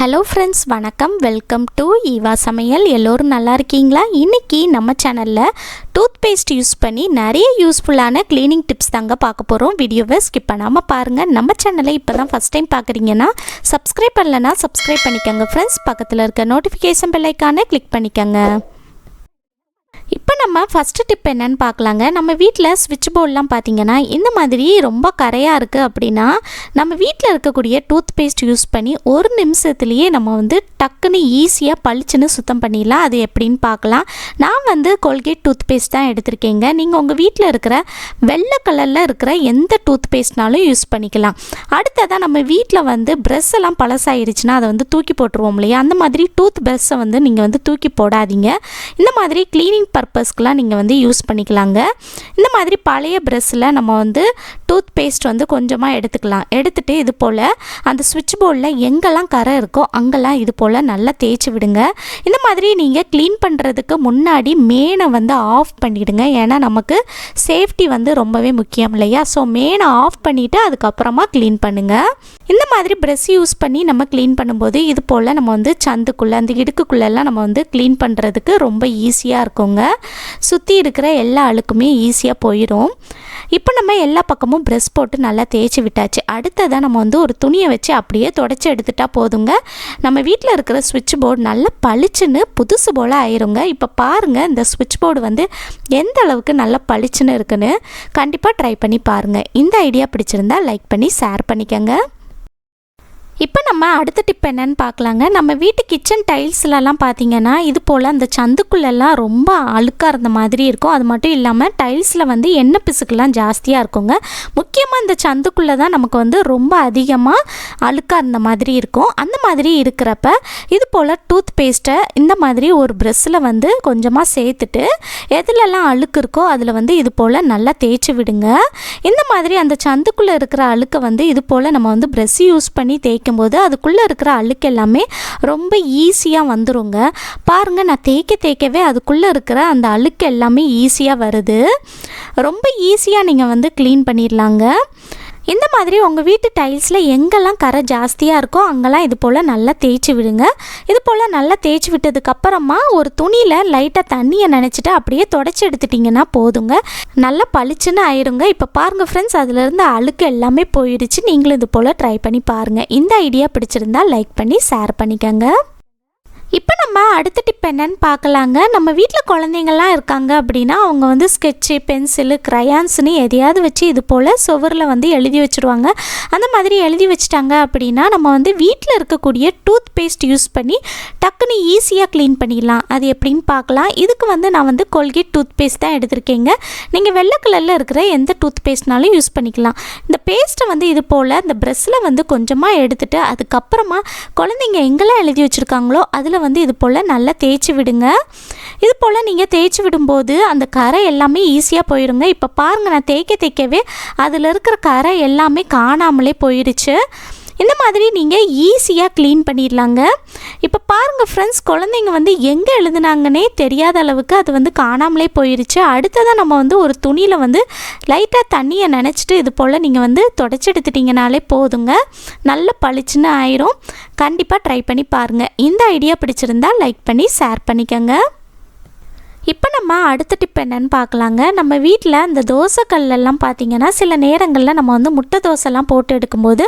Hello friends வணக்கம். Welcome to Eva சமையல் எல்லோரும் நல்லா இருக்கீங்களா? இன்றைக்கி நம்ம சேனலில் டூத் பேஸ்ட் யூஸ் பண்ணி நிறைய யூஸ்ஃபுல்லான க்ளீனிங் டிப்ஸ் தாங்க பார்க்க போகிறோம் வீடியோவை ஸ்கிப் பண்ணாமல் பாருங்கள் நம்ம சேனலை இப்போ தான் ஃபஸ்ட் டைம் பார்க்குறீங்கன்னா சப்ஸ்கிரைப் பண்ணலன்னா சப்ஸ்கிரைப் பண்ணிக்கோங்க ஃப்ரெண்ட்ஸ் பக்கத்தில் இருக்க நோட்டிஃபிகேஷன் பெல்லைக்கான கிளிக் பண்ணிக்கோங்க. இப்போ நம்ம ஃபஸ்ட்டு டிப் என்னென்னு பார்க்கலாங்க. நம்ம வீட்டில் ஸ்விட்ச் போர்டெலாம் பார்த்தீங்கன்னா இந்த மாதிரி ரொம்ப கரையாக இருக்குது அப்படின்னா நம்ம வீட்டில் இருக்கக்கூடிய டூத் பேஸ்ட் யூஸ் பண்ணி ஒரு நிமிஷத்துலேயே நம்ம வந்து டக்குன்னு ஈஸியாக பளிச்சுன்னு சுத்தம் பண்ணிடலாம். அது எப்படின்னு பார்க்கலாம். நான் வந்து கோல்கேட் டூத் பேஸ்ட் தான் எடுத்திருக்கேங்க. நீங்கள் உங்கள் வீட்டில் இருக்கிற வெள்ளை கலரில் இருக்கிற எந்த டூத் பேஸ்ட்னாலும் யூஸ் பண்ணிக்கலாம். அடுத்ததாக நம்ம வீட்டில் வந்து ப்ரெஷ் எல்லாம் பழசாயிருச்சுன்னா அதை வந்து தூக்கி போட்டுருவோம் இல்லையா? அந்த மாதிரி டூத் ப்ரெஷ்ஷை வந்து நீங்கள் வந்து தூக்கி போடாதீங்க. இந்த மாதிரி க்ளீனிங் பர்பஸ்க்கெலாம் நீங்கள் வந்து யூஸ் பண்ணிக்கலாங்க. இந்த மாதிரி பழைய ப்ரெஷ்ஷில் நம்ம வந்து டூத் பேஸ்ட் வந்து கொஞ்சமாக எடுத்துக்கலாம். எடுத்துகிட்டு இது போல் அந்த சுவிட்ச் போர்டில் எங்கெல்லாம் கரை இருக்கோ அங்கெல்லாம் இது போல் நல்லா தேய்ச்சி விடுங்க. இந்த மாதிரி நீங்கள் க்ளீன் பண்ணுறதுக்கு முன்னாடி மேனை வந்து ஆஃப் பண்ணிவிடுங்க ஏன்னா நமக்கு சேஃப்டி வந்து ரொம்பவே முக்கியம் இல்லையா? ஸோ மேனை ஆஃப் பண்ணிவிட்டு அதுக்கப்புறமா க்ளீன் பண்ணுங்கள் இந்த மாதிரி ப்ரெஷ் யூஸ் பண்ணி நம்ம க்ளீன் பண்ணும்போது இது போல் நம்ம வந்து சந்துக்குள்ளே அந்த இடுக்குக்குள்ளெல்லாம் நம்ம வந்து க்ளீன் பண்ணுறதுக்கு ரொம்ப ஈஸியாக இருக்குங்க. சுற்றி இருக்கிற எல்லா அழுக்குமே ஈஸியாக போயிடும். இப்போ நம்ம எல்லா பக்கமும் ப்ரெஷ் போட்டு நல்லா தேய்ச்சி விட்டாச்சு. அடுத்ததாக நம்ம வந்து ஒரு துணியை வச்சு அப்படியே தொடச்சி எடுத்துட்டா போதுங்க. நம்ம வீட்டில் இருக்கிற சுவிட்ச் போர்டு நல்லா பளிச்சுன்னு புதுசு போல் ஆயிருங்க. இப்போ பாருங்கள் இந்த சுவிட்ச் போர்டு வந்து எந்த அளவுக்கு நல்லா பளிச்சுன்னு இருக்குன்னு. கண்டிப்பாக ட்ரை பண்ணி பாருங்கள் இந்த ஐடியா பிடிச்சிருந்தா லைக் பண்ணி ஷேர் பண்ணிக்கோங்க. இப்போ நம்ம அடுத்த டிப் என்னன்னு பார்க்கலாங்க. நம்ம வீட்டு கிச்சன் டைல்ஸ்லலாம் பார்த்தீங்கன்னா இது போல் அந்த சந்துக்குள்ளெல்லாம் ரொம்ப அழுக்காக இருந்த மாதிரி இருக்கும். அது மட்டும் இல்லாமல் டைல்ஸில் வந்து எண்ணெய் பிசுக்கெல்லாம் ஜாஸ்தியாக இருக்குங்க. முக்கியமாக இந்த சந்துக்குள்ளே தான் நமக்கு வந்து ரொம்ப அதிகமாக அழுக்காக இருந்த மாதிரி இருக்கும். அந்த மாதிரி இருக்கிறப்ப இது போல் டூத் பேஸ்ட்டை இந்த மாதிரி ஒரு ப்ரெஷ்ஷில் வந்து கொஞ்சமாக சேர்த்துட்டு எதுலெல்லாம் அழுக்கு இருக்கோ அதில் வந்து இது போல் நல்லா தேய்ச்சி விடுங்க. இந்த மாதிரி அந்த சந்துக்குள்ளே இருக்கிற அழுக்கை வந்து இது போல் நம்ம வந்து ப்ரெஷ் யூஸ் பண்ணி தேய்க்கும்போது அதுக்குள்ளே இருக்கிற அழுக்கு எல்லாமே ரொம்ப ஈஸியாக வந்துருங்க. பாருங்கள் நான் தேய்க்க தேய்க்கவே அதுக்குள்ளே இருக்கிற அந்த அழுக்கு எல்லாமே ஈஸியாக வருது. ரொம்ப ஈஸியாக நீங்கள் வந்து க்ளீன் பண்ணிடலாங்க இந்த மாதிரி உங்கள் வீட்டு டைல்ஸில் எங்கெல்லாம் கரை ஜாஸ்தியாக இருக்கோ அங்கெல்லாம் இது போல் நல்லா தேய்ச்சி விடுங்க. இது போல் நல்லா தேய்ச்சி விட்டதுக்கப்புறமா ஒரு துணியில் லைட்டாக தண்ணியை நினச்சிட்டு அப்படியே தொடச்சி எடுத்துட்டிங்கன்னா போதுங்க. நல்லா பளிச்சுன்னு ஆயிருங்க. இப்போ பாருங்கள் ஃப்ரெண்ட்ஸ் அதுலேருந்து அழுக்கு எல்லாமே போயிடுச்சு. நீங்களும் இது போல் ட்ரை பண்ணி பாருங்கள் இந்த ஐடியா பிடிச்சிருந்தா லைக் பண்ணி ஷேர் பண்ணிக்கோங்க. இப்போ நம்ம அடுத்த டிப் என்னன்னு பார்க்கலாங்க. நம்ம வீட்டில் குழந்தைங்கள்லாம் இருக்காங்க அப்படின்னா அவங்க வந்து ஸ்கெட்சு பென்சிலு க்ரையான்ஸ்னு எதையாவது வச்சு இது போல் சுவரில் வந்து எழுதி வச்சுருவாங்க. அந்த மாதிரி எழுதி வச்சிட்டாங்க அப்படின்னா நம்ம வந்து வீட்டில் இருக்கக்கூடிய டூத் பேஸ்ட் யூஸ் பண்ணி டக்குன்னு ஈஸியாக க்ளீன் பண்ணிடலாம். அது எப்படின்னு பார்க்கலாம். இதுக்கு வந்து நான் வந்து கோல்கேட் டூத் பேஸ்ட் தான் எடுத்திருக்கேங்க. நீங்கள் வெள்ளை கலரில் இருக்கிற எந்த டூத் பேஸ்ட்னாலும் யூஸ் பண்ணிக்கலாம். இந்த பேஸ்ட்டை வந்து இது போல் இந்த ப்ரெஷ்ஷில் வந்து கொஞ்சமாக எடுத்துகிட்டு அதுக்கப்புறமா குழந்தைங்க எங்கெல்லாம் எழுதி வச்சுருக்காங்களோ அதில் வந்து இது போல் நல்லா தேய்ச்சி விடுங்க. இது போல் நீங்கள் தேய்ச்சி விடும்போது அந்த கரை எல்லாமே ஈஸியாக போயிடுங்க இப்போ பாருங்கள் நான் தேய்க்க தேய்க்கவே அதில் இருக்கிற கரை எல்லாமே காணாமலே போயிடுச்சு இந்த மாதிரி நீங்கள் ஈஸியாக க்ளீன் பண்ணிடலாங்க. இப்போ பாருங்கள் ஃப்ரெண்ட்ஸ் குழந்தைங்க வந்து எங்கே எழுதுனாங்கன்னே தெரியாத அளவுக்கு அது வந்து காணாமலே போயிடுச்சு அடுத்ததாக நம்ம வந்து ஒரு துணியில் வந்து லைட்டாக தண்ணியை நினச்சிட்டு இது போல் நீங்கள் வந்து தொடச்செடுத்துட்டிங்கனாலே போதுங்க. நல்ல பளிச்சுன்னு ஆயிரும். கண்டிப்பாக ட்ரை பண்ணி பாருங்கள் இந்த ஐடியா பிடிச்சிருந்தா லைக் பண்ணி ஷேர் பண்ணிக்கோங்க. இப்போ நம்ம அடுத்த டிப் என்னன்னு பார்க்கலாங்க. நம்ம வீட்டில் இந்த தோசைக்கல்லாம் பார்த்தீங்கன்னா சில நேரங்களில் நம்ம வந்து முட்டை தோசைலாம் போட்டு எடுக்கும்போது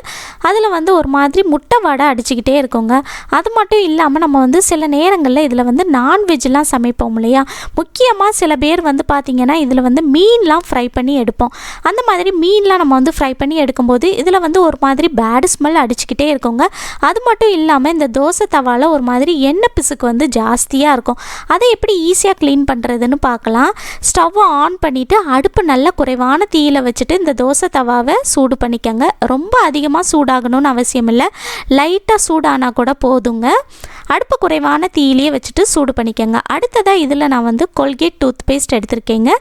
அதில் வந்து ஒரு மாதிரி முட்டை வடை அடிச்சுக்கிட்டே இருக்குங்க. அது மட்டும் இல்லாமல் நம்ம வந்து சில நேரங்களில் இதில் வந்து நான்வெஜ்லாம் சமைப்போம் இல்லையா? முக்கியமாக சில பேர் வந்து பார்த்திங்கன்னா இதில் வந்து மீன்லாம் ஃப்ரை பண்ணி எடுப்போம். அந்த மாதிரி மீன்லாம் நம்ம வந்து ஃப்ரை பண்ணி எடுக்கும்போது இதில் வந்து ஒரு மாதிரி பேடு ஸ்மெல் அடிச்சுக்கிட்டே இருக்குங்க. அது மட்டும் இல்லாமல் இந்த தோசை தவாவில் ஒரு மாதிரி எண்ணெய் பிசுக்கு வந்து ஜாஸ்தியாக இருக்கும். அதை எப்படி ஈஸியாக க்ளீன் பண்ணுறதுன்னு பார்க்கலாம். ஸ்டவ்வை ஆன் பண்ணிவிட்டு அடுப்பு நல்ல குறைவான தீயில் வச்சுட்டு இந்த தோசை தவாவை சூடு பண்ணிக்கோங்க. ரொம்ப அதிகமாக சூடாகணும்னு அவசியம் இல்லை. லைட்டாக சூடானா கூட போதுங்க. அடுப்பு குறைவான தீயிலேயே வச்சுட்டு சூடு பண்ணிக்கோங்க. அடுத்ததாக இதில் நான் வந்து கொல்கேட் டூத் பேஸ்ட் எடுத்திருக்கேங்க.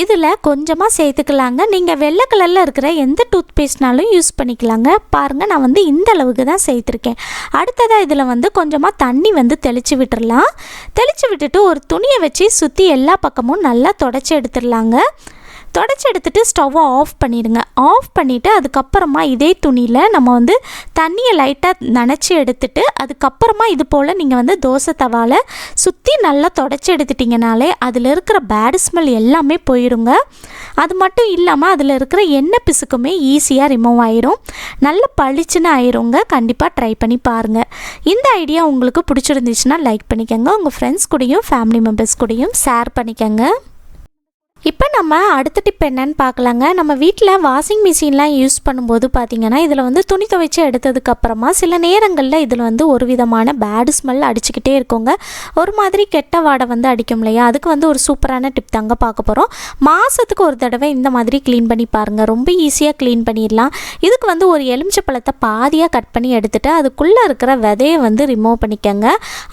இதில் கொஞ்சமாக சேர்த்துக்கலாங்க. நீங்கள் வெள்ளை கலரில் இருக்கிற எந்த டூத் பேஸ்ட்னாலும் யூஸ் பண்ணிக்கலாங்க. பாருங்கள் நான் வந்து இந்த அளவுக்கு தான் சேர்த்துருக்கேன். அடுத்ததாக இதில் வந்து கொஞ்சமாக தண்ணி வந்து தெளித்து விட்டுடலாம் தெளித்து விட்டுட்டு ஒரு துணியை வச்சு சுற்றி எல்லா பக்கமும் நல்லா தொடச்சி எடுத்துடலாங்க. தொடச்சி எடுத்துட்டு ஸ்டவ்வை ஆஃப் பண்ணிடுங்க. ஆஃப் பண்ணிவிட்டு அதுக்கப்புறமா இதே துணியில் நம்ம வந்து தண்ணியை லைட்டாக நனைச்சி எடுத்துட்டு அதுக்கப்புறமா இது போல் நீங்கள் வந்து தோசை தவால சுற்றி நல்லா தொடச்சி எடுத்துட்டிங்கனாலே அதில் இருக்கிற பேட் ஸ்மெல் எல்லாமே போயிருங்க. அது மட்டும் இல்லாமல் அதில் இருக்கிற எண்ணெய் பிசுக்குமே ஈஸியாக ரிமூவ் ஆயிரும். நல்ல பளிச்சுன்னு ஆயிருங்க. கண்டிப்பாக ட்ரை பண்ணி பாருங்கள் இந்த ஐடியா உங்களுக்கு பிடிச்சிருந்துச்சுன்னா லைக் பண்ணிக்கோங்க. உங்கள் ஃப்ரெண்ட்ஸ் கூடயும் ஃபேமிலி மெம்பர்ஸ் கூடயும் ஷேர் பண்ணிக்கோங்க. இப்போ நம்ம அடுத்த டிப் என்னன்னு பார்க்கலாங்க. நம்ம வீட்டில் வாஷிங் மிஷின்லாம் யூஸ் பண்ணும்போது பார்த்திங்கன்னா இதில் வந்து துணி துவைச்சி எடுத்ததுக்கப்புறமா சில நேரங்களில் இதில் வந்து ஒரு விதமான பேடு ஸ்மெல் அடிச்சுக்கிட்டே இருக்கோங்க. ஒரு மாதிரி கெட்ட வாடை வந்து அடிக்கும் இல்லையா? அதுக்கு வந்து ஒரு சூப்பரான டிப் தாங்க பார்க்க போகிறோம் மாதத்துக்கு ஒரு தடவை இந்த மாதிரி க்ளீன் பண்ணி பாருங்கள் ரொம்ப ஈஸியாக க்ளீன் பண்ணிடலாம். இதுக்கு வந்து ஒரு எலுமிச்சை பழத்தை பாதியாக கட் பண்ணி எடுத்துகிட்டு அதுக்குள்ளே இருக்கிற விதையை வந்து ரிமூவ் பண்ணிக்கோங்க.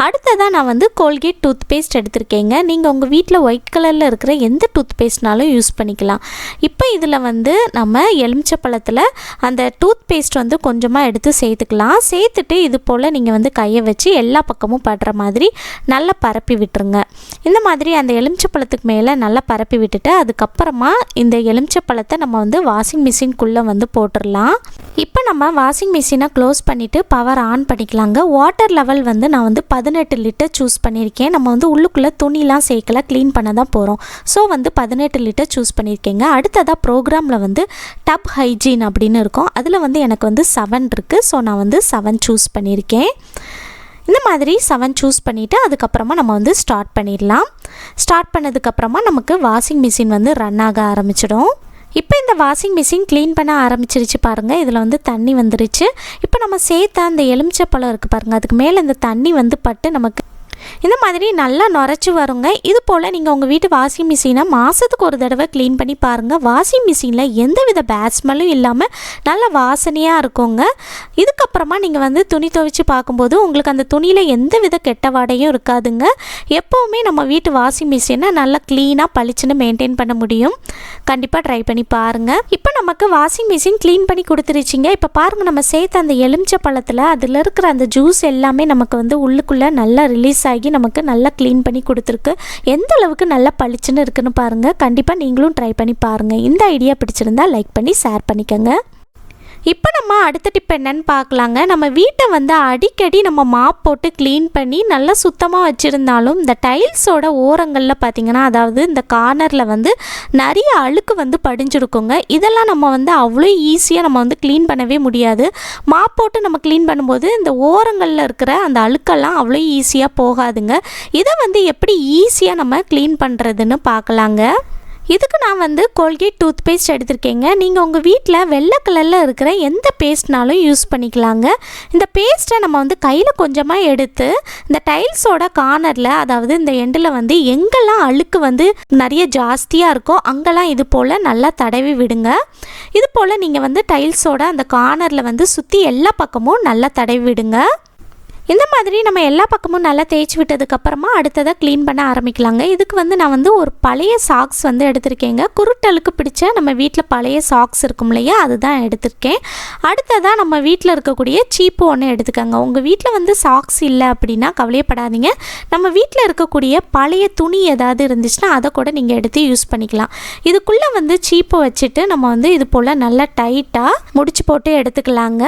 அடுத்ததாக நான் வந்து கோல்கேட் டூத் பேஸ்ட் எடுத்திருக்கேங்க. நீங்கள் உங்கள் வீட்டில் ஒயிட் கலரில் இருக்கிற எந்த டூத் பேஸ்ட்னாலும் யூஸ் பண்ணிக்கலாம். இப்போ இதில் வந்து நம்ம எலுமிச்சப்பழத்தில் அந்த டூத் பேஸ்ட் வந்து கொஞ்சமாக எடுத்து சேர்த்துக்கலாம். சேர்த்துட்டு இது போல் நீங்கள் வந்து கையை வச்சு எல்லா பக்கமும் படுற மாதிரி நல்லா பரப்பி விட்டுருங்க. இந்த மாதிரி அந்த எலுமிச்சை பழத்துக்கு மேலே நல்லா பரப்பி விட்டுட்டு அதுக்கப்புறமா இந்த எலுமிச்சை பழத்தை நம்ம வந்து வாஷிங் மிஷின்குள்ளே வந்து போட்டுடலாம் இப்போ நம்ம வாஷிங் மிஷினை க்ளோஸ் பண்ணிவிட்டு பவர் ஆன் பண்ணிக்கலாங்க. வாட்டர் லெவல் வந்து நான் வந்து பதினெட்டு லிட்டர் சூஸ் பண்ணியிருக்கேன். நம்ம வந்து உள்ளுக்குள்ளே துணிலாம் சேர்க்கல க்ளீன் பண்ண தான் போகிறோம் ஸோ வந்து பதினெட்டு பதினெட்டு லிட்டர் சூஸ் பண்ணியிருக்கேங்க. அடுத்ததாக ப்ரோக்ராமில் வந்து டப் ஹைஜீன் அப்படின்னு இருக்கும். அதில் வந்து எனக்கு வந்து செவன் இருக்குது ஸோ நான் வந்து செவன் சூஸ் பண்ணியிருக்கேன். இந்த மாதிரி செவன் சூஸ் பண்ணிவிட்டு அதுக்கப்புறமா நம்ம வந்து ஸ்டார்ட் பண்ணிடலாம். ஸ்டார்ட் பண்ணதுக்கப்புறமா நமக்கு வாஷிங் மிஷின் வந்து ரன் ஆக ஆரம்பிச்சிடும். இப்போ இந்த வாஷிங் மிஷின் க்ளீன் பண்ண ஆரம்பிச்சிருச்சு பாருங்கள் இதில் வந்து தண்ணி வந்துருச்சு. இப்போ நம்ம சேர்த்த அந்த எலுமிச்சை பழம் இருக்குது பாருங்கள் அதுக்கு மேலே இந்த தண்ணி வந்து பட்டு நமக்கு இந்த மாதிரி நல்லா நுரைச்சி வருங்க. இது போல் நீங்கள் உங்கள் வீட்டு வாஷிங் மிஷினை மாதத்துக்கு ஒரு தடவை க்ளீன் பண்ணி பாருங்கள் வாஷிங் மிஷினில் எந்த வித பேட் ஸ்மெல்லும் இல்லாமல் நல்ல வாசனையாக இருக்குங்க. இதுக்கப்புறமா நீங்கள் வந்து துணி துவைச்சி பார்க்கும்போது உங்களுக்கு அந்த துணியில் எந்த வித கெட்ட வாடையும் இருக்காதுங்க. எப்போவுமே நம்ம வீட்டு வாஷிங் மிஷினை நல்லா க்ளீனாக பளிச்சுன்னு மெயின்டைன் பண்ண முடியும். கண்டிப்பாக ட்ரை பண்ணி பாருங்கள் இப்போ நமக்கு வாஷிங் மிஷின் க்ளீன் பண்ணி கொடுத்துருச்சிங்க. இப்போ பாருங்கள் நம்ம சேர்த்த அந்த எலுமிச்சை பழத்தில் அதில் இருக்கிற அந்த ஜூஸ் எல்லாமே நமக்கு வந்து உள்ளுக்குள்ளே நல்லா ரிலீஸ் ஆகி நமக்கு நல்லா க்ளீன் பண்ணி கொடுத்துருக்கு. எந்த அளவுக்கு நல்லா பளிச்சுன்னு இருக்குன்னு பாருங்கள் கண்டிப்பாக நீங்களும் ட்ரை பண்ணி பாருங்கள் இந்த ஐடியா பிடிச்சிருந்தா லைக் பண்ணி ஷேர் பண்ணிக்கோங்க. இப்போ நம்ம அடுத்த டிப் என்னன்னு பார்க்கலாங்க. நம்ம வீட்டை வந்து அடிக்கடி நம்ம மாப் போட்டு க்ளீன் பண்ணி நல்லா சுத்தமாக வச்சுருந்தாலும் இந்த டைல்ஸோட ஓரங்களில் பார்த்தீங்கன்னா அதாவது இந்த கார்னரில் வந்து நிறைய அழுக்கு வந்து படிஞ்சிருக்குங்க. இதெல்லாம் நம்ம வந்து அவ்வளோ ஈஸியாக நம்ம வந்து க்ளீன் பண்ணவே முடியாது. மாப் போட்டு நம்ம க்ளீன் பண்ணும்போது இந்த ஓரங்களில் இருக்கிற அந்த அழுக்கெல்லாம் அவ்வளோ ஈஸியாக போகாதுங்க. இதை வந்து எப்படி ஈஸியாக நம்ம க்ளீன் பண்ணுறதுன்னு பார்க்கலாங்க. இதுக்கு நான் வந்து கோல்கேட் டூத் பேஸ்ட் எடுத்திருக்கேங்க. நீங்கள் உங்கள் வீட்டில் வெள்ளை கலரில் இருக்கிற எந்த பேஸ்ட்னாலும் யூஸ் பண்ணிக்கலாங்க. இந்த பேஸ்ட்டை நம்ம வந்து கையில் கொஞ்சமாக எடுத்து இந்த டைல்ஸோட கார்னரில் அதாவது இந்த எண்டில் வந்து எங்கெல்லாம் அழுக்கு வந்து நிறைய ஜாஸ்தியாக இருக்கோ அங்கெல்லாம் இது போல் நல்லா தடவி விடுங்க. இது போல் நீங்கள் வந்து டைல்ஸோட அந்த கார்னரில் வந்து சுற்றி எல்லா பக்கமும் நல்லா தடவி விடுங்க. இந்த மாதிரி நம்ம எல்லா பக்கமும் நல்லா தேய்ச்சி விட்டதுக்கப்புறமா அடுத்ததாக க்ளீன் பண்ண ஆரம்பிக்கலாங்க. இதுக்கு வந்து நான் வந்து ஒரு பழைய சாக்ஸ் வந்து எடுத்திருக்கேங்க. குருட்டலுக்கு பிடிச்ச நம்ம வீட்டில் பழைய சாக்ஸ் இருக்கும் இல்லையா? அதுதான் எடுத்திருக்கேன். அடுத்ததாக நம்ம வீட்டில் இருக்கக்கூடிய சீப்பு ஒன்று எடுத்துக்கோங்க. உங்கள் வீட்டில் வந்து சாக்ஸ் இல்லை அப்படின்னா கவலையப்படாதீங்க. நம்ம வீட்டில் இருக்கக்கூடிய பழைய துணி ஏதாவது இருந்துச்சுன்னா அதை கூட நீங்கள் எடுத்து யூஸ் பண்ணிக்கலாம். இதுக்குள்ளே வந்து சீப்பை வச்சுட்டு நம்ம வந்து இது போல் நல்லா டைட்டாக முடிச்சு போட்டு எடுத்துக்கலாங்க.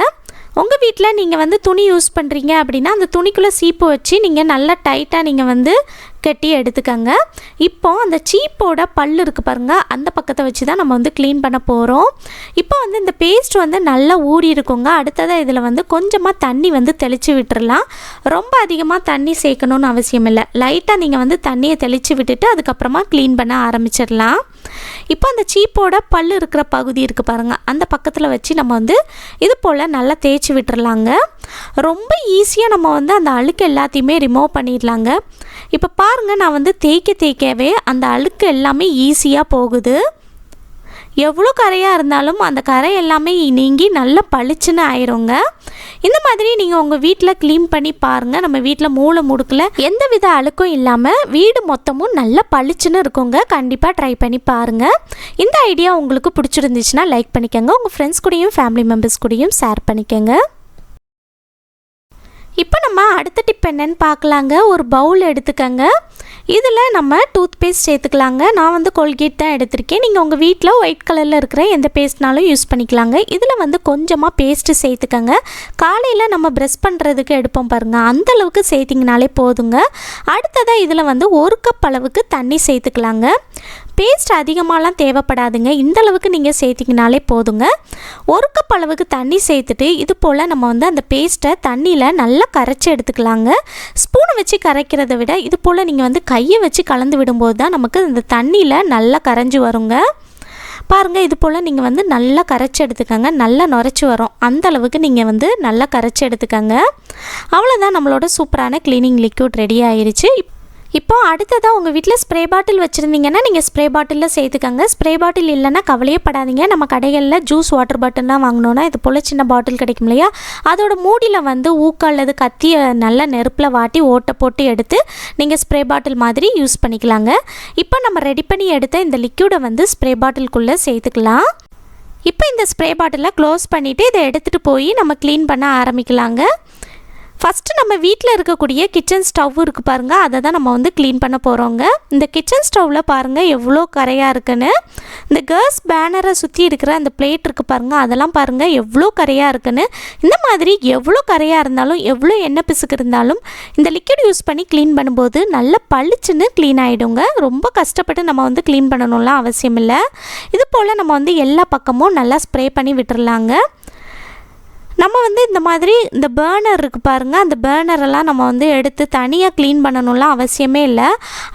உங்கள் வீட்டில் நீங்கள் வந்து துணி யூஸ் பண்ணுறீங்க அப்படின்னா அந்த துணிக்குள்ளே சீப்பு வச்சு நீங்கள் நல்லா டைட்டாக நீங்கள் வந்து கட்டி எடுத்துக்கங்க. இப்போ அந்த சீப்போட பல் இருக்குது பாருங்கள் அந்த பக்கத்தை வச்சு தான் நம்ம வந்து க்ளீன் பண்ண போகிறோம் இப்போ வந்து இந்த பேஸ்ட் வந்து நல்லா ஊறி இருக்குங்க. அடுத்ததாக இதில் வந்து கொஞ்சமாக தண்ணி வந்து தெளித்து விட்டுறலாம். ரொம்ப அதிகமாக தண்ணி சேர்க்கணும்னு அவசியம் இல்லை. லைட்டாக நீங்கள் வந்து தண்ணியை தெளித்து விட்டுட்டு அதுக்கப்புறமா க்ளீன் பண்ண ஆரம்பிச்சிடலாம். இப்போ அந்த சீப்போட பல் இருக்கிற பகுதி இருக்குது பாருங்கள் அந்த பக்கத்தில் வச்சு நம்ம வந்து இது போல் நல்லா தேய்ச்சி விட்டுறலாங்க. ரொம்ப ஈஸியாக நம்ம வந்து அந்த அழுக்கு எல்லாத்தையுமே ரிமூவ் பண்ணிடலாங்க. இப்போ பா பாருங்கள் நான் வந்து தேய்க்க தேய்க்கவே அந்த அழுக்கு எல்லாமே ஈஸியாக போகுது. எவ்வளோ கரையாக இருந்தாலும் அந்த கரை எல்லாமே நீங்கி நல்லா பளிச்சுன்னு ஆயிருங்க. இந்த மாதிரி நீங்கள் உங்கள் வீட்டில் க்ளீன் பண்ணி பாருங்கள் நம்ம வீட்டில் மூளை முடுக்கில். எந்த வித அழுக்கும் இல்லாமல் வீடு மொத்தமும் நல்லா பளிச்சுன்னு இருக்குங்க. கண்டிப்பாக ட்ரை பண்ணி பாருங்கள் இந்த ஐடியா உங்களுக்கு பிடிச்சிருந்துச்சுன்னா லைக் பண்ணிக்கோங்க. உங்கள் ஃப்ரெண்ட்ஸ் கூடயும் ஃபேமிலி மெம்பர்ஸ் கூடயும் ஷேர் பண்ணிக்கோங்க. இப்போ நம்ம அடுத்த டிப் என்னன்னு பார்க்கலாங்க. ஒரு பவுல் எடுத்துக்கங்க. இதில் நம்ம டூத் பேஸ்ட் சேர்த்துக்கலாங்க. நான் வந்து கோல்கேட் தான் எடுத்திருக்கேன். நீங்கள் உங்கள் வீட்டில் ஒயிட் கலரில் இருக்கிற எந்த பேஸ்ட்னாலும் யூஸ் பண்ணிக்கலாங்க. இதில் வந்து கொஞ்சமாக பேஸ்ட்டு சேர்த்துக்கங்க. காலையில் நம்ம ப்ரெஷ் பண்ணுறதுக்கு எடுப்போம் பாருங்கள் அந்தளவுக்கு சேர்த்திங்கனாலே போதுங்க. அடுத்ததாக இதில் வந்து ஒரு கப் அளவுக்கு தண்ணி சேர்த்துக்கலாங்க. பேஸ்ட் அதிகமாகலாம் தேவைப்படாதுங்க. இந்த அளவுக்கு நீங்கள் சேர்த்திங்கனாலே போதுங்க. ஒரு கப் அளவுக்கு தண்ணி சேர்த்துட்டு இது போல் நம்ம வந்து அந்த பேஸ்ட்டை தண்ணியில் நல்லா கரைச்சி எடுத்துக்கலாங்க. ஸ்பூனை வச்சு கரைக்கிறத விட இது போல் நீங்கள் வந்து கையை வச்சு கலந்து விடும்போது தான் நமக்கு இந்த தண்ணியில் நல்லா கரைஞ்சி வருங்க. பாருங்கள் இது போல் நீங்கள் வந்து நல்லா கரைச்சி எடுத்துக்கோங்க. நல்லா நுரைச்சி வரும். அந்த அளவுக்கு நீங்கள் வந்து நல்லா கரைச்சி எடுத்துக்கோங்க. அவ்வளோதான் நம்மளோட சூப்பரான க்ளீனிங் லிக்யூட் ரெடி ஆயிடுச்சு இப்போ அடுத்ததாக உங்கள் வீட்டில் ஸ்ப்ரே பாட்டில் வச்சுருந்தீங்கன்னா நீங்கள் ஸ்ப்ரே பாட்டிலில் சேர்த்துக்கங்க. ஸ்ப்ரே பாட்டில் இல்லைன்னா கவலையே படாதீங்க. நம்ம கடைகளில் ஜூஸ் வாட்டர் பாட்டில்லாம் வாங்கினோன்னா இது போல் சின்ன பாட்டில் கிடைக்கும் இல்லையா? அதோட மூடியில் வந்து ஊக்க அல்லது கத்தியை நல்லா நெருப்பில் வாட்டி ஓட்டை போட்டு எடுத்து நீங்கள் ஸ்ப்ரே பாட்டில் மாதிரி யூஸ் பண்ணிக்கலாங்க. இப்போ நம்ம ரெடி பண்ணி எடுத்த இந்த லிக்யூடை வந்து ஸ்ப்ரே பாட்டிலுக்குள்ளே சேர்த்துக்கலாம். இப்போ இந்த ஸ்ப்ரே பாட்டிலை க்ளோஸ் பண்ணிவிட்டு இதை எடுத்துகிட்டு போய் நம்ம க்ளீன் பண்ண ஆரம்பிக்கலாங்க. ஃபஸ்ட்டு நம்ம வீட்டில் இருக்கக்கூடிய கிச்சன் ஸ்டவ் இருக்குது பாருங்கள் அதை தான் நம்ம வந்து க்ளீன் பண்ண போகிறோங்க இந்த கிச்சன் ஸ்டவ்வில் பாருங்கள் எவ்வளோ கரையாக இருக்குன்னு. இந்த கேர்ஸ் பேனரை சுற்றி இருக்கிற அந்த பிளேட் இருக்குது பாருங்கள் அதெல்லாம் பாருங்கள் எவ்வளோ கரையாக இருக்குன்னு. இந்த மாதிரி எவ்வளோ கரையாக இருந்தாலும் எவ்வளோ எண்ணெய் பிசுக்கு இருந்தாலும் இந்த லிக்விட் யூஸ் பண்ணி க்ளீன் பண்ணும்போது நல்ல பளிச்சுன்னு க்ளீன் ஆகிடுங்க ரொம்ப கஷ்டப்பட்டு நம்ம வந்து க்ளீன் பண்ணணும்லாம் அவசியம் இல்லை. இது போல் நம்ம வந்து எல்லா பக்கமும் நல்லா ஸ்ப்ரே பண்ணி விட்டுறலாங்க. நம்ம வந்து இந்த மாதிரி இந்த பேர்னர் இருக்குது பாருங்கள் அந்த பேர்னரெல்லாம் நம்ம வந்து எடுத்து தனியாக க்ளீன் பண்ணணும்லாம் அவசியமே இல்லை.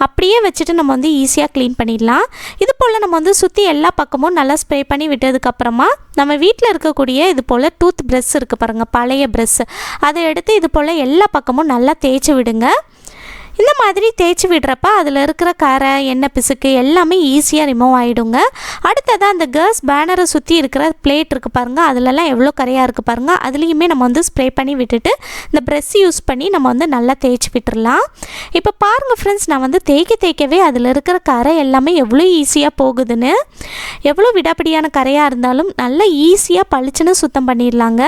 அப்படியே வச்சுட்டு நம்ம வந்து ஈஸியாக க்ளீன் பண்ணிடலாம். இது போல் நம்ம வந்து சுற்றி எல்லா பக்கமும் நல்லா ஸ்ப்ரே பண்ணி விட்டதுக்கப்புறமா நம்ம வீட்டில் இருக்கக்கூடிய இது போல் டூத் ப்ரெஷ் இருக்குது பாருங்கள் பழைய ப்ரெஷ் அதை எடுத்து இது போல் எல்லா பக்கமும் நல்லா தேய்ச்சி விடுங்க. இந்த மாதிரி தேய்ச்சி விடுறப்ப அதில் இருக்கிற கரை எண்ணெய் பிசுக்கு எல்லாமே ஈஸியாக ரிமூவ் ஆகிடுங்க அடுத்ததாக அந்த கேர்ள்ஸ் பேனரை சுற்றி இருக்கிற பிளேட் இருக்குது பாருங்கள் அதிலலாம் எவ்வளோ கரையாக இருக்குது பாருங்கள் அதுலேயுமே நம்ம வந்து ஸ்ப்ரே பண்ணி விட்டுட்டு இந்த ப்ரெஷ் யூஸ் பண்ணி நம்ம வந்து நல்லா தேய்ச்சி விட்டுறலாம். இப்போ பாருங்கள் ஃப்ரெண்ட்ஸ் நான் வந்து தேய்க்க தேய்க்கவே அதில் இருக்கிற கரை எல்லாமே எவ்வளோ ஈஸியாக போகுதுன்னு. எவ்வளோ விடாப்பிடியான கரையாக இருந்தாலும் நல்லா ஈஸியாக பளிச்சுன்னு சுத்தம் பண்ணிடலாங்க.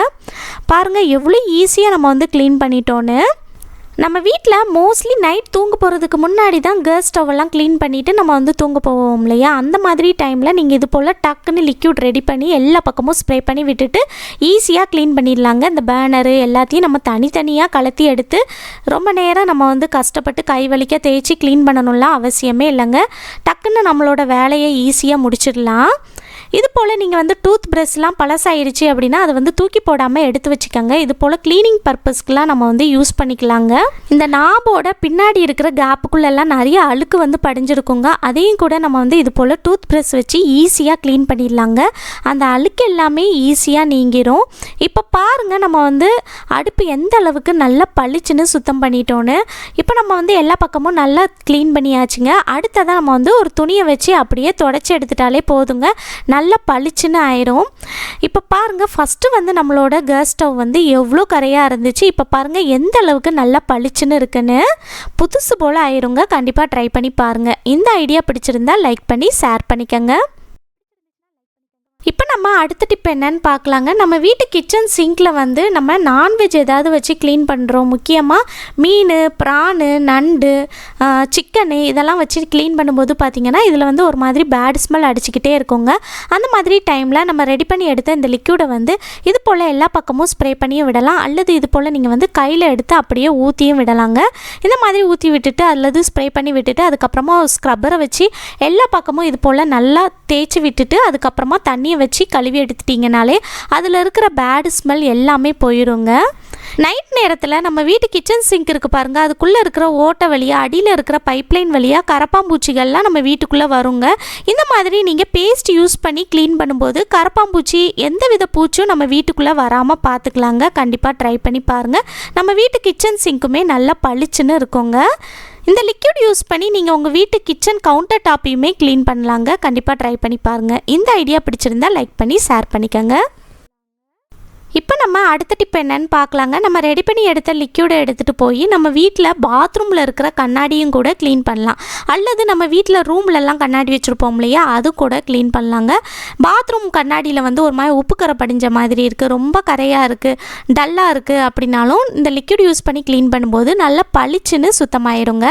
பாருங்கள் எவ்வளோ ஈஸியாக நம்ம வந்து க்ளீன் பண்ணிட்டோன்னு. நம்ம வீட்டில் மோஸ்ட்லி நைட் தூங்க போகிறதுக்கு முன்னாடி தான் கேஸ் ஸ்டவ்வெல்லாம் க்ளீன் பண்ணிவிட்டு நம்ம வந்து தூங்க போவோம் இல்லையா? அந்த மாதிரி டைமில் நீங்கள் இது போல் டக்குன்னு லிக்யூட் ரெடி பண்ணி எல்லா பக்கமும் ஸ்ப்ரே பண்ணி விட்டுட்டு ஈஸியாக க்ளீன் பண்ணிடலாங்க. இந்த பேனரு எல்லாத்தையும் நம்ம தனித்தனியாக கலத்தி எடுத்து ரொம்ப நேரம் நம்ம வந்து கஷ்டப்பட்டு கை வலிக்க தேய்ச்சி க்ளீன் பண்ணணும்லாம் அவசியமே இல்லைங்க. டக்குன்னு நம்மளோட வேலையை ஈஸியாக முடிச்சிடலாம். இது போல் நீங்கள் வந்து டூத் ப்ரஷ்லாம் பழசாயிருச்சு அப்படின்னா அதை வந்து தூக்கி போடாமல் எடுத்து வச்சுக்கோங்க. இது போல் க்ளீனிங் பர்பஸ்க்குலாம் நம்ம வந்து யூஸ் பண்ணிக்கலாங்க. இந்த நாபோட பின்னாடி இருக்கிற கேப்புக்குள்ளெல்லாம் நிறைய அழுக்கு வந்து படிஞ்சிருக்குங்க. அதையும் கூட நம்ம வந்து இது போல் டூத் ப்ரஷ் வச்சு ஈஸியாக க்ளீன் பண்ணிடலாங்க. அந்த அழுக்கு எல்லாமே ஈஸியாக நீங்கிரும். இப்போ பாருங்கள் நம்ம வந்து அடுப்பு எந்த அளவுக்கு நல்லா பளிச்சுன்னு சுத்தம் பண்ணிட்டோன்னு. இப்போ நம்ம வந்து எல்லா பக்கமும் நல்லா க்ளீன் பண்ணியாச்சுங்க. அடுத்ததான் நம்ம வந்து ஒரு துணியை வச்சு அப்படியே தொடச்சி எடுத்துட்டாலே போதுங்க. நல்லா பளிச்சுன்னு ஆயிரும். இப்போ பாருங்கள் ஃபஸ்ட்டு வந்து நம்மளோட கேஸ் ஸ்டவ் வந்து எவ்வளோ கரையாக இருந்துச்சு. இப்போ பாருங்கள் எந்த அளவுக்கு நல்லா பளிச்சுன்னு இருக்குன்னு புதுசு போல் ஆயிருங்க. கண்டிப்பாக ட்ரை பண்ணி பாருங்கள் இந்த ஐடியா பிடிச்சிருந்தா லைக் பண்ணி ஷேர் பண்ணிக்கோங்க. இப்போ நம்ம அடுத்த டிப் என்னன்னு பார்க்கலாங்க. நம்ம வீட்டு கிச்சன் சிங்கில் வந்து நம்ம நான்வெஜ் ஏதாவது வச்சு க்ளீன் பண்ணுறோம் முக்கியமாக மீன் ப்ரானு நண்டு சிக்கனு இதெல்லாம் வச்சு க்ளீன் பண்ணும்போது பார்த்திங்கன்னா இதில் வந்து ஒரு மாதிரி பேட் ஸ்மெல் அடிச்சுக்கிட்டே இருக்குங்க. அந்த மாதிரி டைமில் நம்ம ரெடி பண்ணி எடுத்த இந்த லிக்யூடை வந்து இது போல் எல்லா பக்கமும் ஸ்ப்ரே பண்ணியும் விடலாம். அல்லது இது போல் நீங்கள் வந்து கையில் எடுத்து அப்படியே ஊற்றியும் விடலாங்க. இந்த மாதிரி ஊற்றி விட்டுட்டு அல்லது ஸ்ப்ரே பண்ணி விட்டுட்டு அதுக்கப்புறமா ஸ்க்ரப்பரை வச்சு எல்லா பக்கமும் இது போல் நல்லா தேய்ச்சி விட்டுட்டு அதுக்கப்புறமா தண்ணி தண்ணியை வச்சு கழுவி எடுத்துட்டிங்கனாலே அதில் இருக்கிற பேடு ஸ்மெல் எல்லாமே போயிடுங்க நைட் நேரத்தில் நம்ம வீட்டு கிச்சன் சிங்க் இருக்குது பாருங்கள் அதுக்குள்ளே இருக்கிற ஓட்டை வழியாக அடியில் இருக்கிற பைப்லைன் வழியாக கரப்பாம்பூச்சிகள்லாம் நம்ம வீட்டுக்குள்ளே வருங்க. இந்த மாதிரி நீங்கள் பேஸ்ட் யூஸ் பண்ணி க்ளீன் பண்ணும்போது கரப்பாம்பூச்சி எந்த வித பூச்சும் நம்ம வீட்டுக்குள்ளே வராமல் பார்த்துக்கலாங்க கண்டிப்பாக ட்ரை பண்ணி பாருங்கள் நம்ம வீட்டு கிச்சன் சிங்க்குமே நல்லா பளிச்சுன்னு இருக்குங்க. இந்த லிக்விட் யூஸ் பண்ணி நீங்கள் உங்கள் வீட்டு கிச்சன் கவுண்டர் டாப்பையுமே க்ளீன் பண்ணலாங்க. கண்டிப்பாக ட்ரை பண்ணி பாருங்கள் இந்த ஐடியா பிடிச்சிருந்தா லைக் பண்ணி ஷேர் பண்ணிக்கோங்க. இப்போ நம்ம அடுத்த டிப் என்னன்னு பார்க்கலாங்க. நம்ம ரெடி பண்ணி எடுத்த லிக்யூடை எடுத்துகிட்டு போய் நம்ம வீட்டில் பாத்ரூமில் இருக்கிற கண்ணாடியும் கூட க்ளீன் பண்ணலாம். அல்லது நம்ம வீட்டில் ரூம்லலாம் கண்ணாடி வச்சுருப்போம் இல்லையா அது கூட க்ளீன் பண்ணலாங்க. பாத்ரூம் கண்ணாடியில் வந்து ஒரு மாதிரி உப்பு கரை படிஞ்ச மாதிரி இருக்குது ரொம்ப கரையாக இருக்குது டல்லாக இருக்குது அப்படின்னாலும் இந்த லிக்யூட் யூஸ் பண்ணி க்ளீன் பண்ணும்போது நல்லா பளிச்சுன்னு சுத்தமாயிடுங்க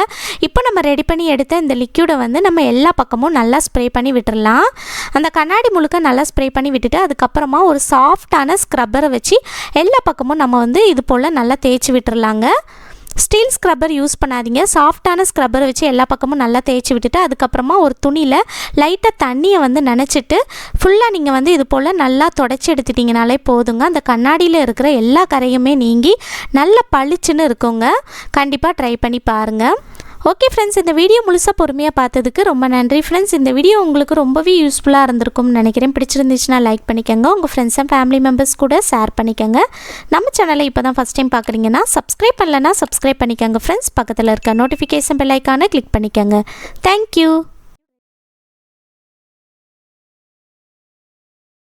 இப்போ நம்ம ரெடி பண்ணி எடுத்த இந்த லிக்யூடை வந்து நம்ம எல்லா பக்கமும் நல்லா ஸ்ப்ரே பண்ணி விட்டுடலாம் அந்த கண்ணாடி முழுக்க நல்லா ஸ்ப்ரே பண்ணி விட்டுட்டு அதுக்கப்புறமா ஒரு சாஃப்டான ஸ்க்ரப்பரை வச்சு எல்லா பக்கமும் நம்ம வந்து இது போல் நல்லா தேய்ச்சி விட்டுறலாங்க. ஸ்டீல் ஸ்க்ரப்பர் யூஸ் பண்ணாதீங்க. சாஃப்டான ஸ்க்ரப்பரை வச்சு எல்லா பக்கமும் நல்லா தேய்ச்சி விட்டுட்டு அதுக்கப்புறமா ஒரு துணியில் லைட்டாக தண்ணியை வந்து நினச்சிட்டு ஃபுல்லாக நீங்கள் வந்து இது போல் நல்லா தொடச்சி எடுத்துட்டிங்கனாலே போதுங்க. அந்த கண்ணாடியில் இருக்கிற எல்லா கரையுமே நீங்கி நல்லா பளிச்சுன்னு இருக்குங்க. கண்டிப்பாக ட்ரை பண்ணி பாருங்கள் ஓகே ஃப்ரெண்ட்ஸ் இந்த வீடியோ முழுசாக பொறுமையாக பார்த்ததுக்கு ரொம்ப நன்றி. ஃப்ரெண்ட்ஸ் இந்த வீடியோ உங்களுக்கு ரொம்பவே யூஸ்ஃபுல்லாக இருந்திருக்கும்னு நினைக்கிறேன். பிடிச்சிருந்துச்சுன்னா லைக் பண்ணிக்கோங்க. உங்கள் ஃப்ரெண்ட்ஸ் அண்ட் ஃபேமிலி மெம்பர்ஸ் கூட ஷேர் பண்ணிக்கோங்க. நம்ம சேனலை இப்போ தான் ஃபஸ்ட் டைம் பார்க்குறீங்கன்னா சப்ஸ்கிரைப் பண்ணலன்னா சப்ஸ்கிரைப் பண்ணிக்கோங்க ஃப்ரெண்ட்ஸ் பக்கத்தில் இருக்க நோட்டிஃபிகேஷன் பெல் ஐக்கானை கிளிக் பண்ணிக்கோங்க. Thank you